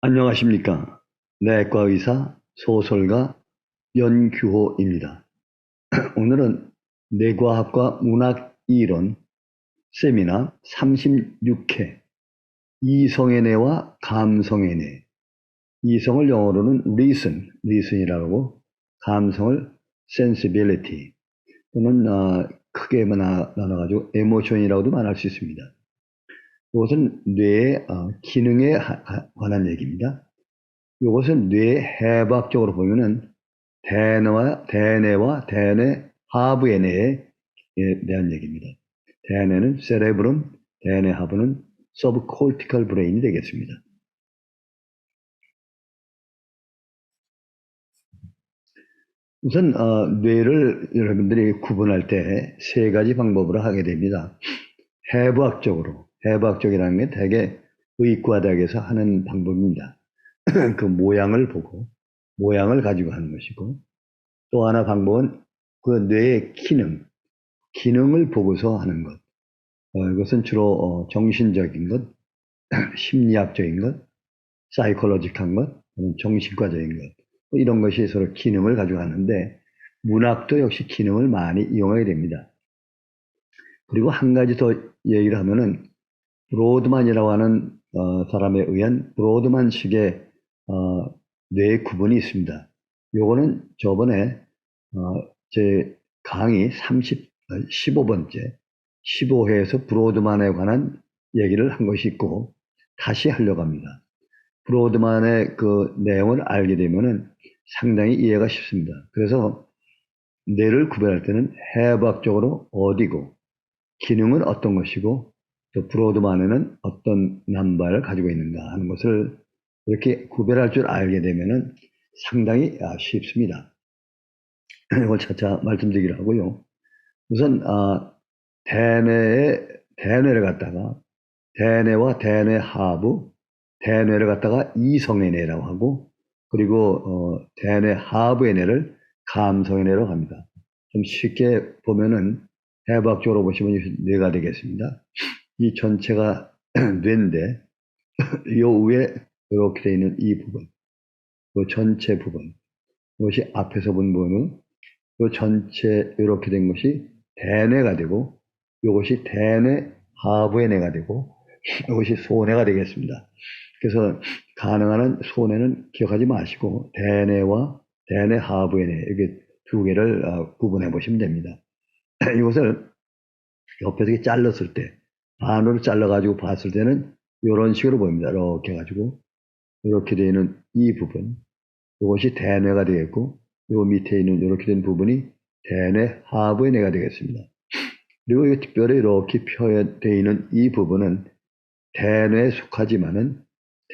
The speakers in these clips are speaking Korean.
안녕하십니까. 내과 의사 소설가 연규호입니다. 오늘은 뇌과학과 문학 이론 세미나 36회 이성의 뇌와 감성의 뇌 이성을 영어로는 reason, reason이라고 감성을 sensibility 또는 어, 크게 나눠, 나눠가지고 emotion이라고도 말할 수 있습니다. 이것은 뇌의 어, 기능에 관한 얘기입니다. 이것은 뇌 해박적으로 보면은 대뇌와 대뇌와 대뇌 하부의 뇌에 대한 얘기입니다. 대뇌는 세레브럼, 대뇌 하부는 서브콜티컬 브레인이 되겠습니다. 우선 어, 뇌를 여러분들이 구분할 때 세 가지 방법으로 하게 됩니다. 해부학적으로, 해부학적이라는 게 대개 의과대학에서 하는 방법입니다. 그 모양을 보고, 모양을 가지고 하는 것이고, 또 하나 방법은 그 뇌의 기능, 기능을 보고서 하는 것. 어, 이것은 주로 어, 정신적인 것, 심리학적인 것, 사이콜로직한 것, 정신과적인 것. 뭐 이런 것이 서로 기능을 가지고 하는데, 문학도 역시 기능을 많이 이용하게 됩니다. 그리고 한 가지 더 얘기를 하면은 브로드만이라고 하는 어, 사람에 의한 브로드만식의 어, 뇌 구분이 있습니다. 요거는 저번에 어, 제 강의 30, 15번째 15회에서 브로드만에 관한 얘기를 한 것이 있고 다시 하려고 합니다. 브로드만의 그 내용을 알게 되면은 상당히 이해가 쉽습니다. 그래서 뇌를 구별할 때는 해부학적으로 어디고 기능은 어떤 것이고 또 브로드만에는 어떤 남발을 가지고 있는가 하는 것을 이렇게 구별할 줄 알게 되면은 상당히 아, 쉽습니다. 이걸 차차 말씀드리기로 하고요. 우선 아, 대뇌의 대뇌를 갖다가 대뇌와 대뇌 하부, 대뇌를 갖다가 이성의 뇌라고 하고 그리고 어, 대뇌 하부의 뇌를 감성의 뇌라고 합니다. 좀 쉽게 보면은 해부학적으로 보시면 이 뇌가 되겠습니다. 이 전체가 뇌인데 요 위에 이렇게 되어 있는 이 부분, 그 전체 부분, 이것이 앞에서 본 부분은 이 전체 이렇게 된 것이 대뇌가 되고 이것이 대뇌 하부의 뇌가 되고 이것이 소뇌가 되겠습니다. 그래서 가능한 한 소뇌는 기억하지 마시고 대뇌와 대뇌 하부의 뇌 이게 두 개를 어, 구분해 보시면 됩니다. 이것을 옆에서 이렇게 잘랐을 때 반으로 잘라가지고 봤을 때는 이런 식으로 보입니다. 이렇게 해가지고 이렇게 되어 있는 이 부분 이것이 대뇌가 되겠고 요 밑에 있는 이렇게 된 부분이 대뇌 하부의 뇌가 되겠습니다. 그리고 이 특별히 이렇게 표현되어 있는 이 부분은 대뇌에 속하지만은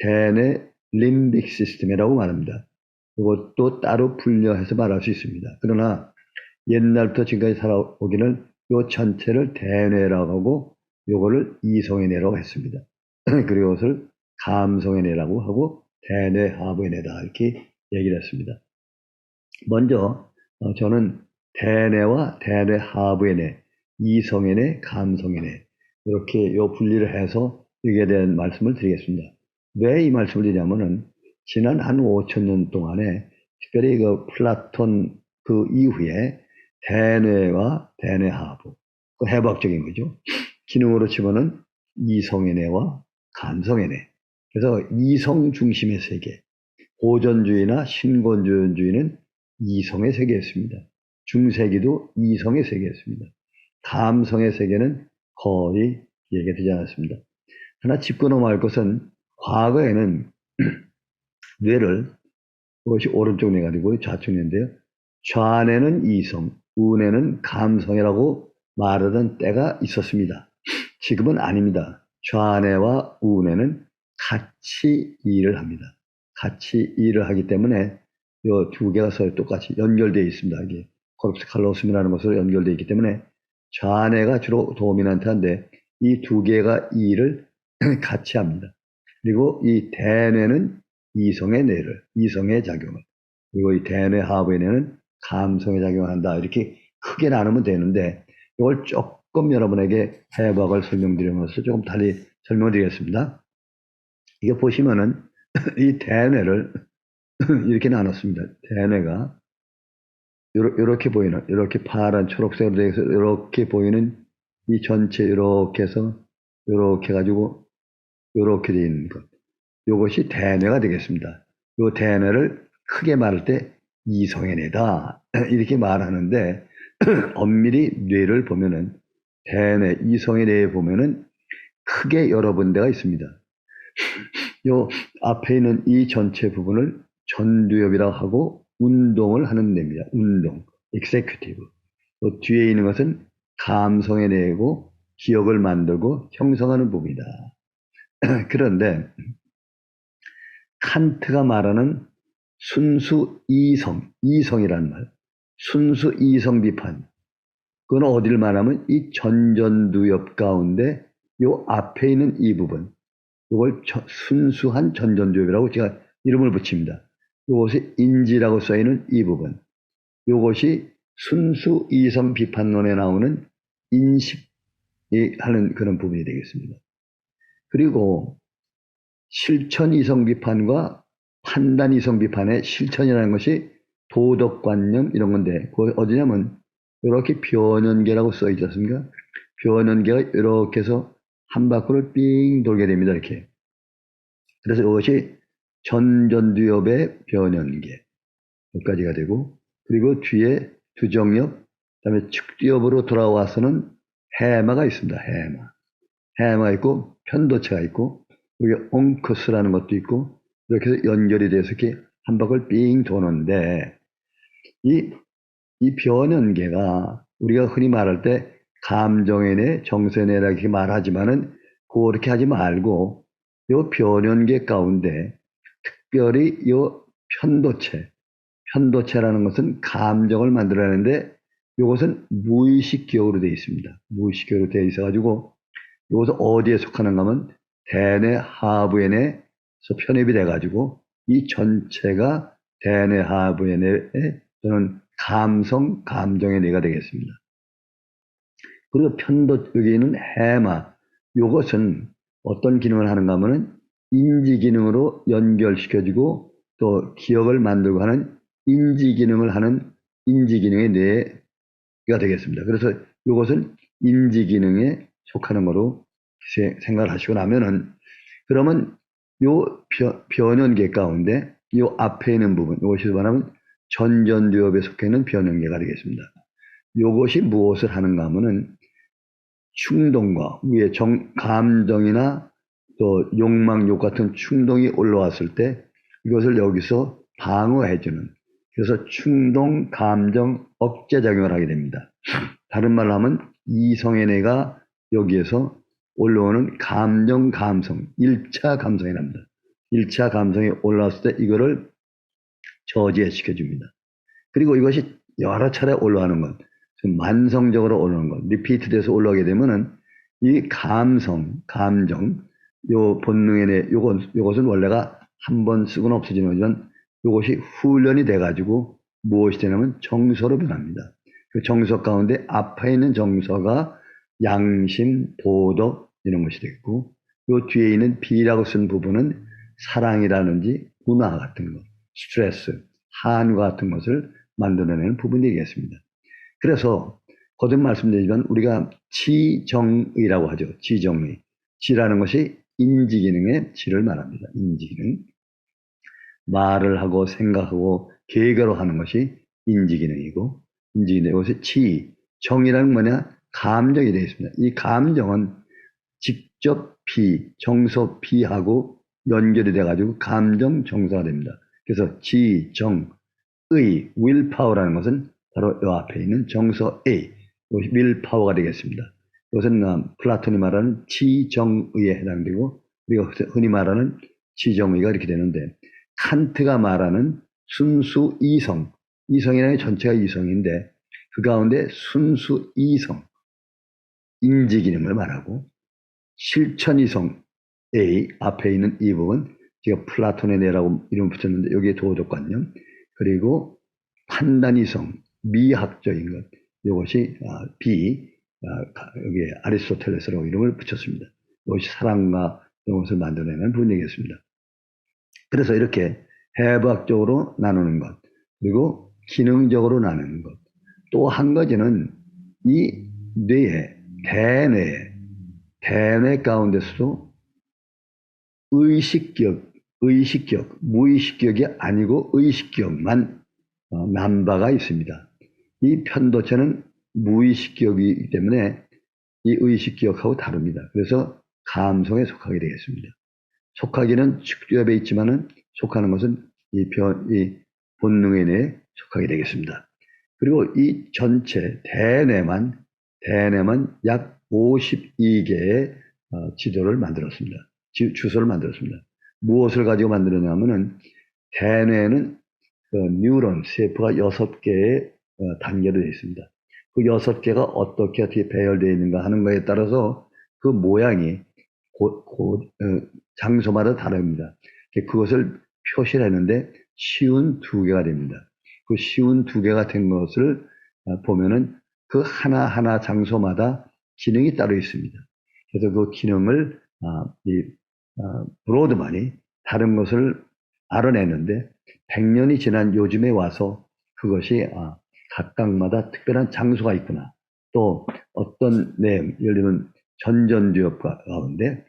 대뇌 림빅 시스템이라고 말합니다. 이것도 따로 분류해서 말할 수 있습니다. 그러나 옛날부터 지금까지 살아오기는 요 전체를 대뇌라고 하고 요거를 이성의 뇌라고 했습니다. 그리고 이것을 감성의 뇌라고 하고 대뇌 하부의 뇌다 이렇게 얘기를 했습니다. 먼저 어, 저는 대뇌와 대뇌 하부의 뇌, 이성의 뇌, 감성의 뇌 이렇게 요 분리를 해서 여기에 대한 말씀을 드리겠습니다. 왜 이 말씀을 드리냐면은 지난 한 5천 년 동안에 특별히 그 플라톤 그 이후에 대뇌와 대뇌 하부 그 해부학적인 거죠. 기능으로 치면은 이성의 뇌와 감성의 뇌. 그래서 이성 중심의 세계. 고전주의나 신권주의는 이성의 세계였습니다. 중세기도 이성의 세계였습니다. 감성의 세계는 거의 얘기되지 않았습니다. 하나 짚고 넘어갈 것은 과거에는 뇌를 그것이 오른쪽 뇌가 되고 좌측 뇌인데요. 좌뇌는 이성, 우뇌는 감성이라고 말하던 때가 있었습니다. 지금은 아닙니다. 좌뇌와 우뇌는 같이 일을 합니다. 같이 일을 하기 때문에 이 두 개가 서로 똑같이 연결되어 있습니다. 이게 코르프스 칼로스이라는 것으로 연결되어 있기 때문에 좌뇌가 주로 도미넌트한데 이 두 개가 이 일을 같이 합니다. 그리고 이 대뇌는 이성의 뇌를, 이성의 작용을, 그리고 이 대뇌 하부의 뇌는 감성의 작용을 한다. 이렇게 크게 나누면 되는데 이걸 조금 여러분에게 해부학을 설명드리면서 조금 달리 설명드리겠습니다. 이게 보시면은 이 대뇌를 이렇게 나눴습니다. 대뇌가 이렇게 보이는 이렇게 파란 초록색으로 되어 있어 이렇게 보이는 이 전체 이렇게 해서 이렇게 가지고 이렇게 되어 있는 것. 이것이 대뇌가 되겠습니다. 이 대뇌를 크게 말할 때 이성의 뇌다 이렇게 말하는데 엄밀히 뇌를 보면은 대뇌 이성의 뇌에 보면은 크게 여러 군데가 있습니다. 요 앞에 있는 이 전체 부분을 전두엽이라고 하고 운동을 하는 뇌입니다. 운동, executive. 또 뒤에 있는 것은 감성의 뇌고 기억을 만들고 형성하는 부분이다. 그런데 칸트가 말하는 순수 이성, 이성이란 말, 순수 이성 비판. 그건 어디를 말하면 이 전전두엽 가운데 요 앞에 있는 이 부분, 이걸 순수한 전전두엽이라고 제가 이름을 붙입니다. 이것이 인지라고 써있는 이 부분. 이것이 순수 이성 비판론에 나오는 인식이 하는 그런 부분이 되겠습니다. 그리고 실천 이성 비판과 판단 이성 비판의 실천이라는 것이 도덕관념 이런 건데, 그 어디냐면 이렇게 변연계라고 써 있지 않습니까? 변연계가 이렇게 해서 한 바퀴를 삥 돌게 됩니다. 이렇게. 그래서 이것이 전전두엽의 변연계 여기까지가 되고 그리고 뒤에 두정엽 그다음에 측두엽으로 돌아와서는 해마가 있습니다. 해마. 해마가 있고 편도체가 있고 여기 옹크스라는 것도 있고 이렇게 해서 연결이 돼서 이렇게 한 바퀴를 삥 도는데 이, 이 변연계가 우리가 흔히 말할 때 감정에내 정세내라 이렇게 말하지만은 그렇게 하지 말고 요 변연계 가운데 특별히 요 편도체, 편도체라는 것은 감정을 만들어내는데 이것은 무의식 기억으로 되어 있습니다. 무의식 기억으로 되어 있어가지고 이것은 어디에 속하는가 하면 대뇌 하부의 뇌에서 편입이 돼가지고 이 전체가 대뇌 뇌 또는 감성, 감정의 뇌가 되겠습니다. 그리고 편도 여기는 해마, 이것은 어떤 기능을 하는가 하면은 인지 기능으로 연결시켜주고 또 기억을 만들고 하는 인지 기능을 하는 인지 기능의 뇌가 되겠습니다. 그래서 이것은 인지 기능에 속하는 거로 생각을 하시고 나면은 그러면 요 변연계 가운데 요 앞에 있는 부분 이것이 말하면 전전두엽에 속해 있는 변연계가 되겠습니다. 이것이 무엇을 하는가 하면은 충동과 위에 정, 감정이나 또 욕망, 욕 같은 충동이 올라왔을 때 이것을 여기서 방어해주는 그래서 충동, 감정, 억제작용을 하게 됩니다. 다른 말로 하면 이성의 뇌가 여기에서 올라오는 감정, 감성, 1차 감성이랍니다. 1차 감성이 올라왔을 때 이거를 저지시켜줍니다. 그리고 이것이 여러 차례 올라가는 것, 만성적으로 올라오는 것, 리피트 돼서 올라오게 되면은 이 감성, 감정, 요 본능에 대해 요건 요것은 원래가 한 번 쓰고는 없어지는 거지만 요것이 훈련이 돼 가지고 무엇이 되냐면 정서로 변합니다. 그 정서 가운데 앞에 있는 정서가 양심, 도덕 이런 것이 되겠고 요 뒤에 있는 B라고 쓴 부분은 사랑이라든지 문화 같은 것, 스트레스, 한과 같은 것을 만들어내는 부분이 되겠습니다. 그래서 거듭 말씀드리지만 우리가 지정의라고 하죠. 지정의. 지라는 것이 인지기능의 지를 말합니다. 인지기능. 말을 하고 생각하고 계획으로 하는 것이 인지기능이고 인지기능 이것이 치, 정이라는 뭐냐? 감정이 되어 있습니다. 이 감정은 직접 피, 정서 피하고 연결이 돼가지고 감정 정서가 됩니다. 그래서 지, 정, 의, willpower라는 것은 바로 이 앞에 있는 정서 A, willpower가 되겠습니다. 이것은 어, 플라톤이 말하는 지정의에 해당되고 우리가 흔히 말하는 지정의가 이렇게 되는데 칸트가 말하는 순수 이성, 이성이라는 게 전체가 이성인데 그 가운데 순수 이성, 인지 기능을 말하고 실천 이성 A 앞에 있는 이 부분 제가 플라톤의 뇌라고 이름 붙였는데 여기에 도덕관념 그리고 판단 이성 미학적인 것 이것이 아, B 아, 여기에 아리스토텔레스라고 이름을 붙였습니다. 이것이 사랑과 이것을 만들어내는 분이겠습니다. 그래서 이렇게 해부학적으로 나누는 것, 그리고 기능적으로 나누는 것. 또 한 가지는 이 뇌에, 대뇌, 대뇌 가운데서도 의식격, 의식격, 무의식격이 아니고 의식격만 어, 남바가 있습니다. 이 편도체는 무의식격이기 때문에 이 의식기억하고 다릅니다. 그래서 감성에 속하게 되겠습니다. 속하기는 직접에 있지만은 속하는 것은 이, 변, 이 본능에 내에 속하게 되겠습니다. 그리고 이 전체 대뇌만 대뇌만 약 52개의 어, 지도를 만들었습니다. 지, 주소를 만들었습니다. 무엇을 가지고 만들었냐면은 대뇌는 그 뉴런 세포가 6개의 어, 단계로 되어 있습니다. 그 6개가 어떻게 어떻게 배열되어 있는가 하는 것에 따라서 그 모양이 고, 고, 어, 장소마다 다릅니다. 그것을 표시를 했는데 쉬운 두 개가 됩니다. 그 쉬운 두 개가 된 것을 어, 보면은 그 하나하나 장소마다 기능이 따로 있습니다. 그래서 그 기능을 아, 브로드만이 다른 것을 알아내는데 100년이 지난 요즘에 와서 그것이 아, 각각마다 특별한 장소가 있구나. 또 어떤 내용, 예를 들면 전전두엽 가운데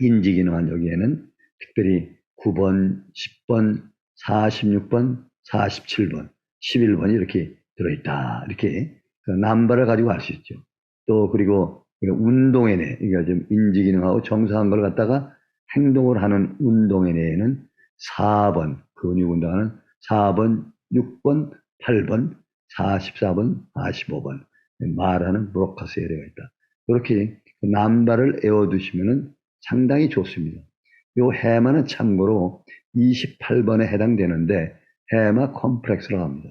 인지기능한 여기에는 특별히 9번, 10번, 46번, 47번, 11번이 이렇게 들어있다. 이렇게 그 남바를 가지고 알 수 있죠. 또 그리고 운동에 내, 그러니까 좀 인지기능하고 정상한 걸 갖다가 행동을 하는 운동에 내에는 4번, 근육 운동하는 4번, 6번, 8번, 44번, 45번 말하는 브로커스 에리가 있다. 이렇게 남발을 에워두시면 상당히 좋습니다. 요 해마는 참고로 28번에 해당되는데 해마 컴플렉스라고 합니다.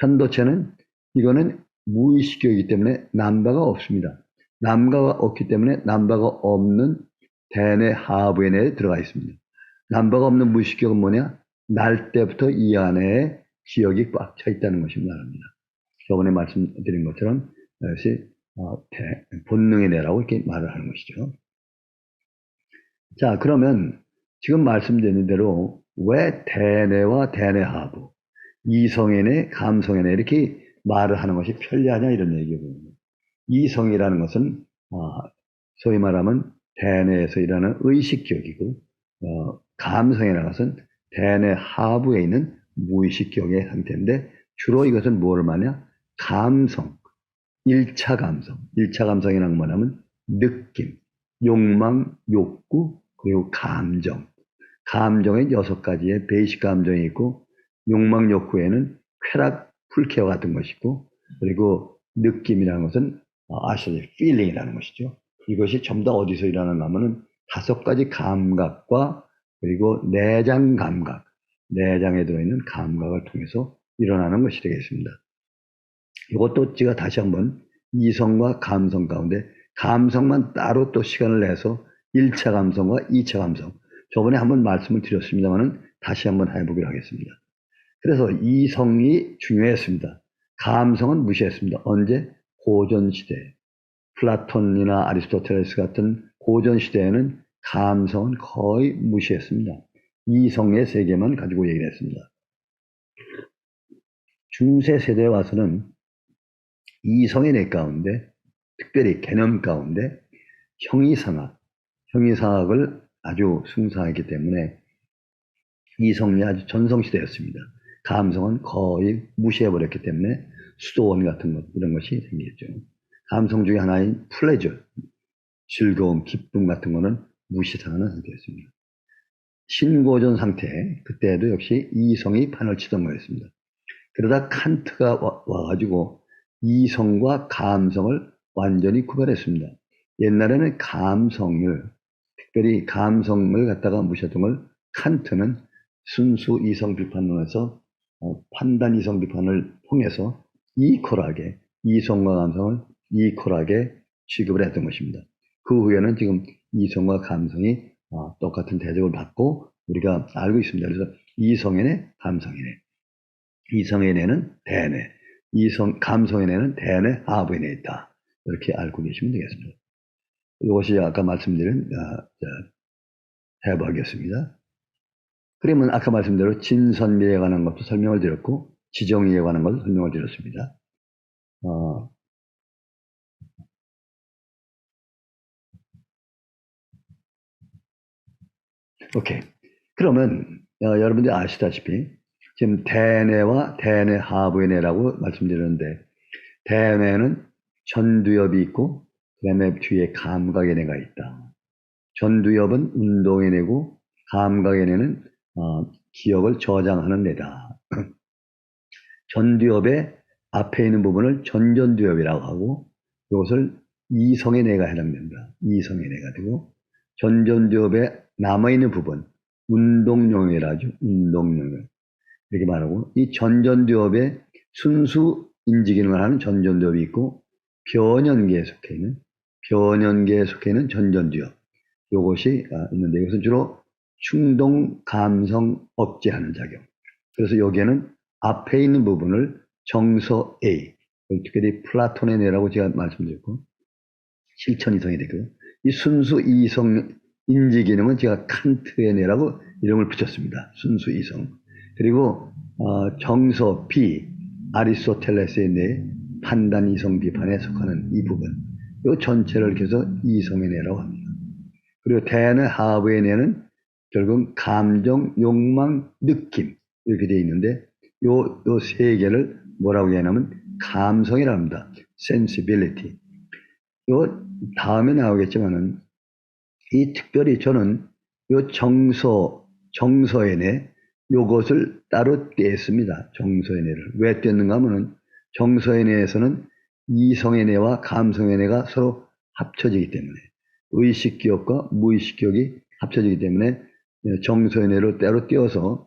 편도체는 이거는 무의식이기 때문에 남바가 없습니다. 남바가 없기 때문에 남바가 없는 대뇌 하부에 내에 들어가 있습니다. 남바가 없는 무의식격은 뭐냐? 날 때부터 이 안에 기억이 꽉 차 있다는 것이 말합니다. 저번에 말씀드린 것처럼 이것이 어, 본능의 내라고 이렇게 말을 하는 것이죠. 자, 그러면 지금 말씀드린 대로 왜 대뇌와 대뇌하부, 이성의 뇌, 감성의 뇌 이렇게 말을 하는 것이 편리하냐 이런 얘기거든요. 이성이라는 것은 어, 소위 말하면 대뇌에서 일하는 의식격이고 어, 감성이라는 것은 대뇌 하부에 있는 무의식격의 상태인데 주로 이것은 뭐를 말하냐? 감성, 1차 감성. 1차 감성이란 뭐냐면 느낌, 욕망, 욕구, 그리고 감정. 감정의 여섯 가지의 베이식 감정이 있고 욕망 욕구에는 쾌락, 불쾌와 같은 것이고 그리고 느낌이라는 것은 아시죠? feeling이라는 것이죠. 이것이 전부 다 어디서 일어나는 하면은 다섯 가지 감각과 그리고 내장 감각, 내장에 들어있는 감각을 통해서 일어나는 것이 되겠습니다. 이것도 제가 다시 한번 이성과 감성 가운데 감성만 따로 또 시간을 내서 1차 감성과 2차 감성 저번에 한번 말씀을 드렸습니다만은 다시 한번 해보기로 하겠습니다. 그래서 이성이 중요했습니다. 감성은 무시했습니다. 언제? 고전시대. 플라톤이나 아리스토텔레스 같은 고전 시대에는 감성은 거의 무시했습니다. 이성의 세계만 가지고 얘기를 했습니다. 중세 세대에 와서는 이성의 내 가운데, 특별히 개념 가운데 형이상학, 형이상학을 아주 승사하기 때문에 이성이 아주 전성시대였습니다. 감성은 거의 무시해버렸기 때문에 수도원 같은 것, 이런 것이 생겼죠. 감성 중에 하나인 플레저, 즐거움, 기쁨 같은 거는 무시당하는 상태였습니다. 신고전 상태, 그때도 역시 이성이 판을 치던 거였습니다. 그러다 칸트가 와, 와가지고 이성과 감성을 완전히 구별했습니다. 옛날에는 감성을, 특별히 감성을 갖다가 무시했던 걸 칸트는 순수 이성 비판론에서 어, 판단 이성 비판을 통해서 이퀄하게, 이성과 감성을 이퀄하게 취급을 했던 것입니다. 그 후에는 지금 이성과 감성이 어, 똑같은 대접을 받고 우리가 알고 있습니다. 그래서 이성에네, 감성에네. 이성에네는 대뇌, 이성, 감성에네는 대뇌, 하부에네 있다. 이렇게 알고 계시면 되겠습니다. 이것이 아까 말씀드린 어, 해박이었습니다. 그러면 아까 말씀대로 진선미에 관한 것도 설명을 드렸고 지정의에 관한 것도 설명을 드렸습니다. 어, 오케이. 그러면 어, 여러분들 아시다시피 지금 대뇌와 대뇌 하부의 뇌라고 말씀드렸는데 대뇌는 전두엽이 있고 그다음에 뒤에 감각의 뇌가 있다. 전두엽은 운동의 뇌고 감각의 뇌는 어, 기억을 저장하는 뇌다. 전두엽의 앞에 있는 부분을 전전두엽이라고 하고 이것을 이성의 뇌가 해당된다. 이성의 뇌가 되고 전전두엽에 남아있는 부분 운동용이라 하죠. 운동용 이렇게 말하고 이 전전두엽에 순수 인지기능을 하는 전전두엽이 있고 변연계에 속해 있는 변연계에 속해 있는 전전두엽 이것이 아, 있는데 이것은 주로 충동 감성 억제하는 작용. 그래서 여기에는 앞에 있는 부분을 정서 A 특별히 플라톤의 뇌라고 제가 말씀드렸고 실천 이성이 되고 이 순수 이성 인지 기능은 제가 칸트의 뇌라고 이름을 붙였습니다. 순수 이성. 그리고 어, 정서 B 아리스토텔레스의 뇌 판단 이성 비판에 속하는 이 부분. 이 전체를 계속 이성의 뇌라고 합니다. 그리고 대뇌 하부의 뇌는 결국 감정, 욕망, 느낌 이렇게 되어 있는데 요 요 세 개를 뭐라고 얘기하냐면 감성이라 합니다. sensibility. 요 다음에 나오겠지만은 이 특별히 저는 요 정서 정서의 뇌 요것을 따로 떼습니다. 정서의 뇌를 왜 떼는가 하면은 뇌와 감성의 뇌가 서로 합쳐지기 때문에 의식 기억과 무의식 기억이 합쳐지기 때문에 정서의 뇌를 따로 떼어서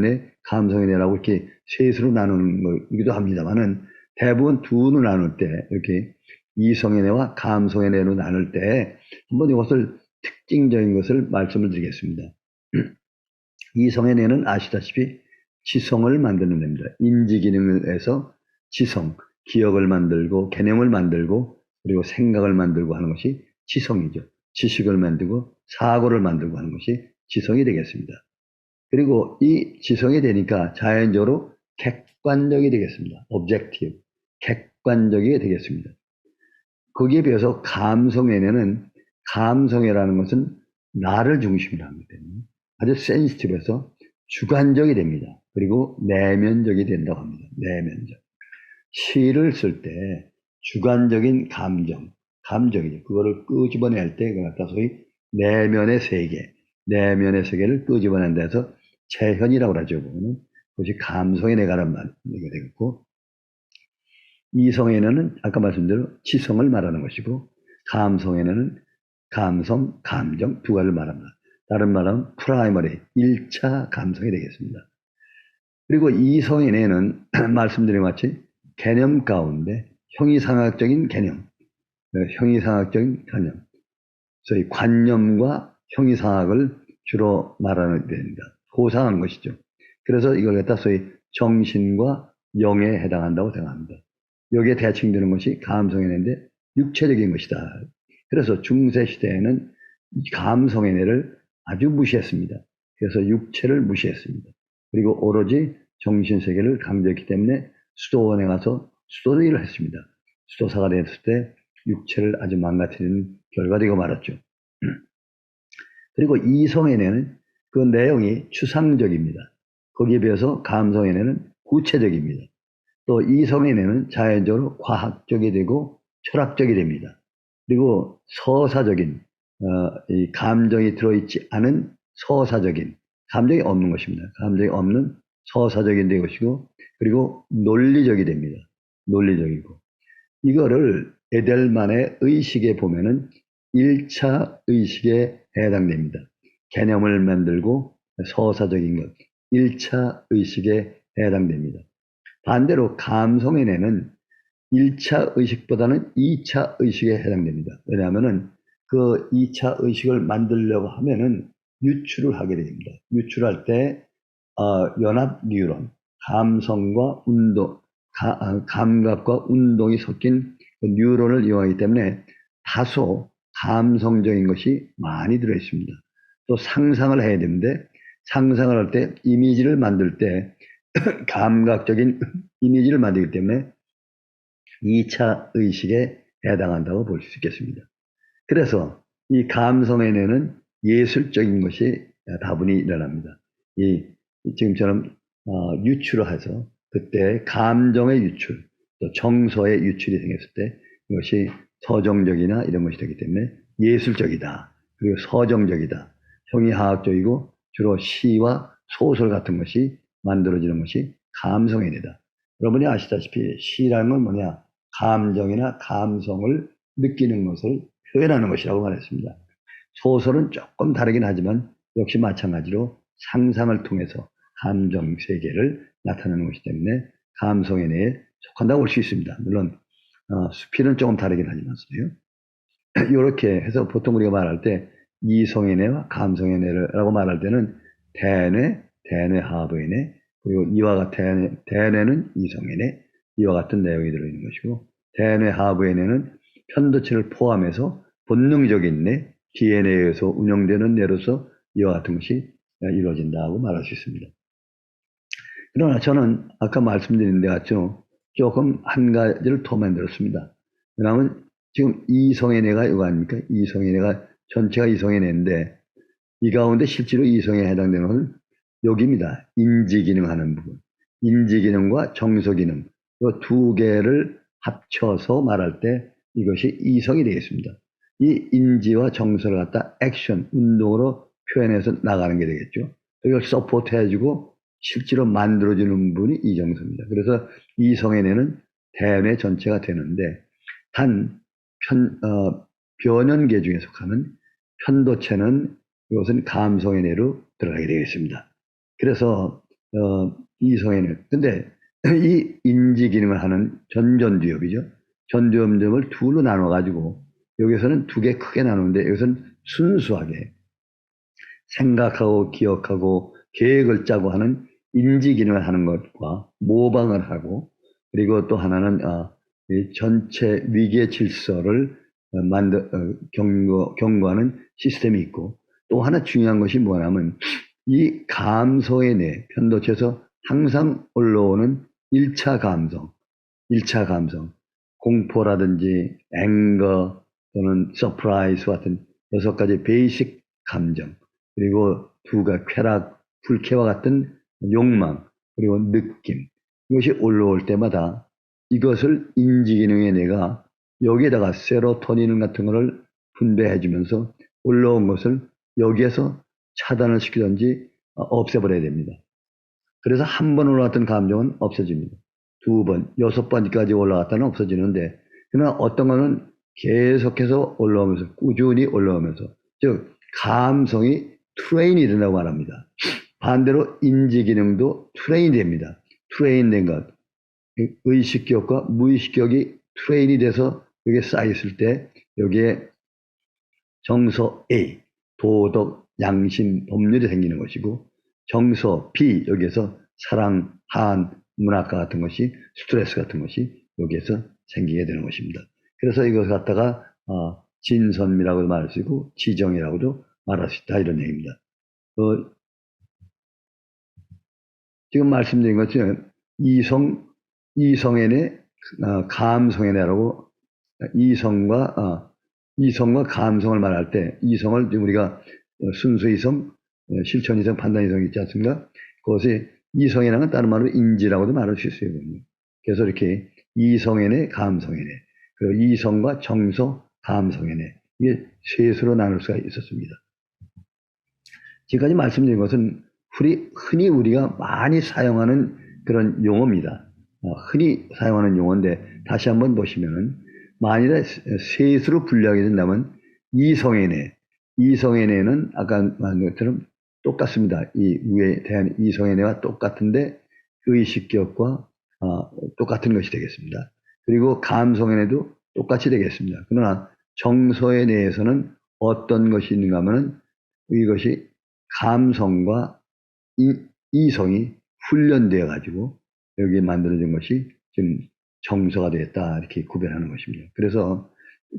뇌, 감성의 뇌라고 이렇게 셋으로 나누는 거기도 합니다만은 대부분 두로 나눌 때 이렇게 감성의 뇌로 나눌 때 한번 이것을 특징적인 것을 말씀을 드리겠습니다. 이성의 뇌는 아시다시피 지성을 만드는 뇌입니다. 인지 기능을 해서 지성, 기억을 만들고 개념을 만들고 그리고 생각을 만들고 하는 것이 지성이죠. 지식을 만들고 사고를 만들고 하는 것이 지성이 되겠습니다. 그리고 이 지성이 되니까 자연적으로 객관적이 되겠습니다. objective. 객관적이 되겠습니다. 거기에 비해서 감성에는 감성이라는 것은 나를 중심으로 하기 때문에 아주 센시티브해서 주관적이 됩니다. 그리고 내면적이 된다고 합니다. 내면적. 시를 쓸 때 주관적인 감정, 감정이죠. 그거를 끄집어낼 때, 그 갖다 소위 내면의 세계, 내면의 세계를 끄집어낸 데서 재현이라고 하죠. 그거는 그것이 감성의 내가란 말이 되겠고, 이성에는 아까 말씀대로 지성을 말하는 것이고, 감성에는 감성, 감정 두 가지를 말합니다. 다른 말은 프라이머리, 1차 감성이 되겠습니다. 그리고 이성에는 말씀드린 것 같이 개념 가운데 형이상학적인 개념, 형이상학적인 개념, 소위 관념과 형이상학을 주로 말하는 됩니다. 호상한 것이죠. 그래서 이걸 갖다 소위 정신과 영에 해당한다고 생각합니다. 여기에 대칭되는 것이 감성의 뇌인데 육체적인 것이다. 그래서 중세 시대에는 감성의 뇌를 아주 무시했습니다. 그래서 육체를 무시했습니다. 그리고 오로지 정신 세계를 강조했기 때문에 수도원에 가서 수도 일을 했습니다. 수도사가 됐을 때 육체를 아주 망가뜨리는 결과되고 말았죠. 그리고 이성에는 그 내용이 추상적입니다. 거기에 비해서 감성에는 구체적입니다. 또 이성에는 자연적으로 과학적이 되고 철학적이 됩니다. 그리고 서사적인 어, 이 감정이 들어있지 않은 서사적인 감정이 없는 것입니다. 감정이 없는 서사적인 되 것이고 그리고 논리적이 됩니다. 논리적이고 이거를 에델만의 의식에 보면은 1차 의식에 해당됩니다. 개념을 만들고 서사적인 것 1차 의식에 해당됩니다. 반대로 감성의 뇌는 1차 의식보다는 2차 의식에 해당됩니다. 왜냐하면은 그 2차 의식을 만들려고 하면은 유출을 하게 됩니다. 유출할 때 어, 연합 뉴런, 감성과 운동, 가, 아, 감각과 운동이 섞인 그 뉴런을 이용하기 때문에 다소 감성적인 것이 많이 들어 있습니다. 또 상상을 해야 되는데 상상을 할 때 이미지를 만들 때 감각적인 이미지를 만들기 때문에 2차 의식에 해당한다고 볼 수 있겠습니다. 그래서 이 감성의 뇌는 예술적인 것이 다분히 일어납니다. 이 지금처럼 어, 유출을 해서 그때 감정의 유출, 또 정서의 유출이 생겼을 때 이것이 서정적이나 이런 것이 되기 때문에 예술적이다. 그리고 서정적이다. 형이하학적이고 주로 시와 소설 같은 것이 만들어지는 것이 감성의 뇌다. 여러분이 아시다시피 시라는 건 뭐냐? 감정이나 감성을 느끼는 것을 표현하는 것이라고 말했습니다. 소설은 조금 다르긴 하지만 역시 마찬가지로 상상을 통해서 감정 세계를 나타내는 것이기 때문에 감성의 내에 속한다고 볼 수 있습니다. 물론 어, 수필은 조금 다르긴 하지만요. 이렇게 해서 보통 우리가 말할 때 감성의 뇌라고 말할 때는 대뇌, 하부의 뇌, 그리고 이와 같은 대뇌는 이성의 뇌, 이와 같은 내용이 들어있는 것이고 대뇌 하부의 뇌는 편도체를 포함해서 본능적인 뇌, DNA에서 운영되는 뇌로서 이와 같은 것이 이루어진다고 말할 수 있습니다. 그러나 저는 아까 말씀드린 데 같죠. 조금 한 가지를 더 만들었습니다. 왜냐하면 지금 이성의 뇌가 이거 아닙니까? 이성의 뇌가 전체가 이성의 뇌인데 이 가운데 실제로 이성에 해당되는 것은 여기입니다. 인지 기능 하는 부분. 인지 기능과 정서 기능. 이 두 개를 합쳐서 말할 때 이것이 이성이 되겠습니다. 이 인지와 정서를 갖다 액션, 운동으로 표현해서 나가는 게 되겠죠. 이걸 서포트 해주고 실제로 만들어주는 분이 이정서입니다. 그래서 이성의 뇌는 대뇌 전체가 되는데 단 편, 어, 변연계 중에 속하는 편도체는 이것은 감성의 뇌로 들어가게 되겠습니다. 그래서 어, 이성의 뇌. 근데 이 인지 기능을 하는 전전두엽이죠. 전두엽을 둘로 나눠 가지고 여기서는 두 개 크게 나누는데 여기서는 순수하게 생각하고 기억하고 계획을 짜고 하는 인지 기능을 하는 것과 모방을 하고 그리고 또 하나는 어, 전체 위기의 질서를 어, 만들 어, 경고 경고하는 시스템이 있고 또 하나 중요한 것이 뭐냐면 이 감성의 뇌 편도체에서 항상 올라오는 1차 감성, 1차 감성, 공포라든지 앵거 또는 서프라이즈 같은 여섯 가지 베이식 감정 그리고 두가 쾌락, 불쾌와 같은 욕망 그리고 느낌 이것이 올라올 때마다 이것을 인지기능의 뇌가 여기에다가 세로토닌 같은 것을 분배해 주면서 올라온 것을 여기에서 차단을 시키든지 없애버려야 됩니다. 그래서 한 번 올라갔던 감정은 없어집니다. 두 번, 여섯 번까지 올라갔다는 없어지는데 그러나 어떤 거는 계속해서 올라오면서 꾸준히 올라오면서 즉 감성이 트레인이 된다고 말합니다. 반대로 인지 기능도 트레인 됩니다. 트레인 된 것. 의식격과 무의식격이 트레인이 돼서 여기에 쌓였을 때 여기에 정서 A, 도덕, 양심, 법률이 생기는 것이고 정서 B, 여기에서 사랑, 한, 문학과 같은 것이 스트레스 같은 것이 여기에서 생기게 되는 것입니다. 그래서 이것을 갖다가 어, 진선미라고도 말할 수 있고 지정이라고도 말할 수 있다 이런 얘기입니다. 어, 지금 말씀드린 것처럼 이성, 이성의 어, 감성의 내라고 이성과 어, 이성과 감성을 말할 때 이성을 우리가 순수 이성, 어, 실천 이성, 판단 이성 있지 않습니까? 그것이 건 다른 말로 인지라고도 말할 수 있어요. 그래서 이렇게 감성의 내, 그리고 이성과 정서, 감성의 내 이게 셋으로 나눌 수가 있었습니다. 지금까지 말씀드린 것은 흔히 우리가 많이 사용하는 그런 용어입니다. 어, 흔히 사용하는 용어인데 다시 한번 보시면은 만일에 셋으로 분류하게 된다면 이성의 뇌, 이성의 뇌는 아까 말한 것처럼 똑같습니다. 이 위에 대한 이성의 뇌와 똑같은데 의식격과 어, 똑같은 것이 되겠습니다. 그리고 감성의 뇌도 똑같이 되겠습니다. 그러나 정서에 대해서는 어떤 것이 있는가 하면 이것이 감성과 이, 이성이 훈련되어 가지고 여기 만들어진 것이 지금 정서가 되었다 이렇게 구별하는 것입니다. 그래서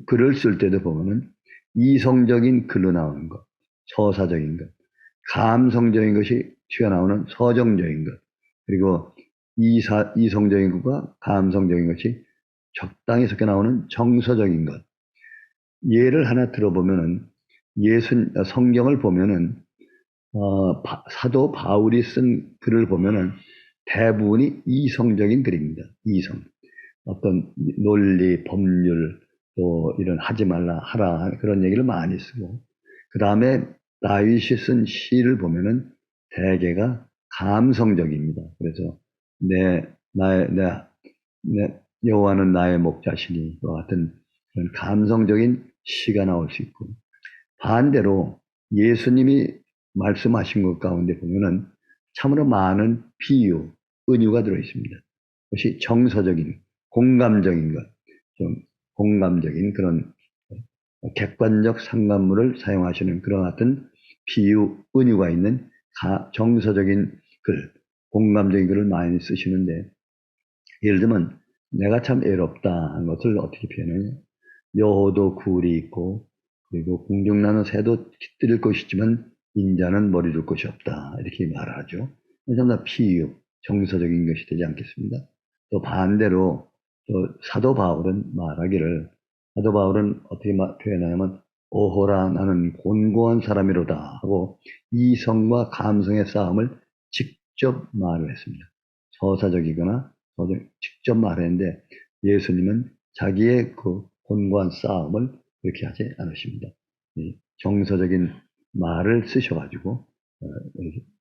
글을 쓸 때도 보면은 이성적인 글로 나오는 것, 서사적인 것, 감성적인 것이 튀어나오는 서정적인 것, 그리고 이사, 이성적인 것과 감성적인 것이 적당히 섞여 나오는 정서적인 것. 예를 하나 들어보면은 예수 성경을 보면은 어, 바- 사도 바울이 쓴 글을 보면은 대부분이 이성적인 글입니다. 이성. 어떤 논리, 법률, 또 이런 하지 말라, 하라 그런 얘기를 많이 쓰고 그 다음에 다윗이 쓴 시를 보면은 대개가 감성적입니다. 그래서 내 나의 내, 내 여호와는 나의 목자시니 와 같은 그런 감성적인 시가 나올 수 있고 반대로 예수님이 말씀하신 것 가운데 보면은 참으로 많은 비유, 은유가 들어 있습니다. 그것이 정서적인, 공감적인 것, 좀 공감적인 그런 객관적 상관물을 사용하시는 그런 같은 비유, 은유가 있는 가- 정서적인 글, 공감적인 글을 많이 쓰시는데 예를 들면 내가 참 애롭다 하는 것을 어떻게 표현해요? 여호도 굴이 있고 그리고 궁중나는 새도 깃들일 것이지만 인자는 머리 둘 것이 없다 이렇게 말하죠. 전부 다 비유, 정서적인 것이 되지 않겠습니다. 또 반대로 또 사도 바울은 말하기를 사도 바울은 어떻게 마- 표현하냐면 오호라 나는 곤고한 사람이로다 하고 이성과 감성의 싸움을 직접 말을 했습니다. 서사적이거나 직접 말했는데 예수님은 자기의 그 곤고한 싸움을 그렇게 하지 않으십니다. 이 정서적인 말을 쓰셔가지고 어,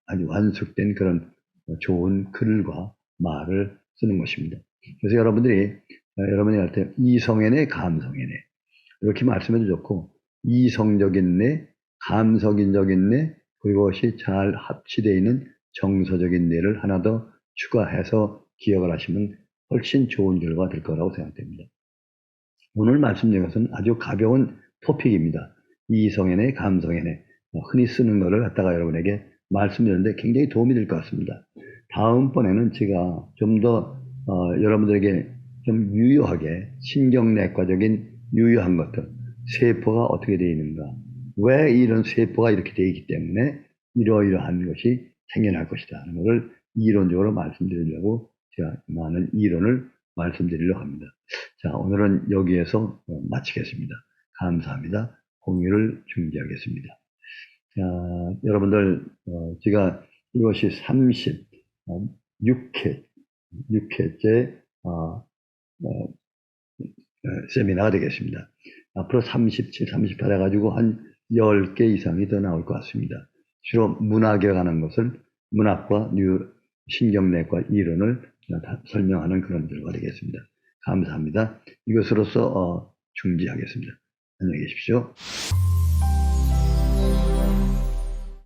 아주 완숙된 그런 좋은 글과 말을 쓰는 것입니다. 그래서 여러분들이 어, 여러분이 할 때 이성애네 감성애네 이렇게 말씀해도 좋고 이성적인 내, 감성적인 내 그것이 잘 합치되어 있는 정서적인 뇌를 하나 더 추가해서 기억을 하시면 훨씬 좋은 결과가 될 거라고 생각됩니다. 오늘 말씀드린 것은 아주 가벼운 토픽입니다. 이성애네, 감성애네. 뭐 흔히 쓰는 것을 갖다가 여러분에게 말씀드렸는데 굉장히 도움이 될 것 같습니다. 다음번에는 제가 좀더 어, 여러분들에게 좀 유효하게 신경내과적인 유효한 것들, 세포가 어떻게 되어 있는가, 왜 이런 세포가 이렇게 되어 있기 때문에 이러이러한 것이 생겨날 것이다 하는 것을 이론적으로 말씀드리려고 제가 많은 이론을 말씀드리려고 합니다. 자, 오늘은 여기에서 어, 마치겠습니다. 감사합니다. 공유를 중지하겠습니다. 자, 여러분들, 어, 제가 이것이 36회, 6회째, 어, 어, 어, 세미나가 되겠습니다. 앞으로 37, 38 해가지고 한 10개 이상이 더 나올 것 같습니다. 주로 문학에 관한 것을 문학과 뉴, 신경내과 이론을 다 설명하는 그런 결과 되겠습니다. 감사합니다. 이것으로서 어, 중지하겠습니다. 안녕히 계십시오.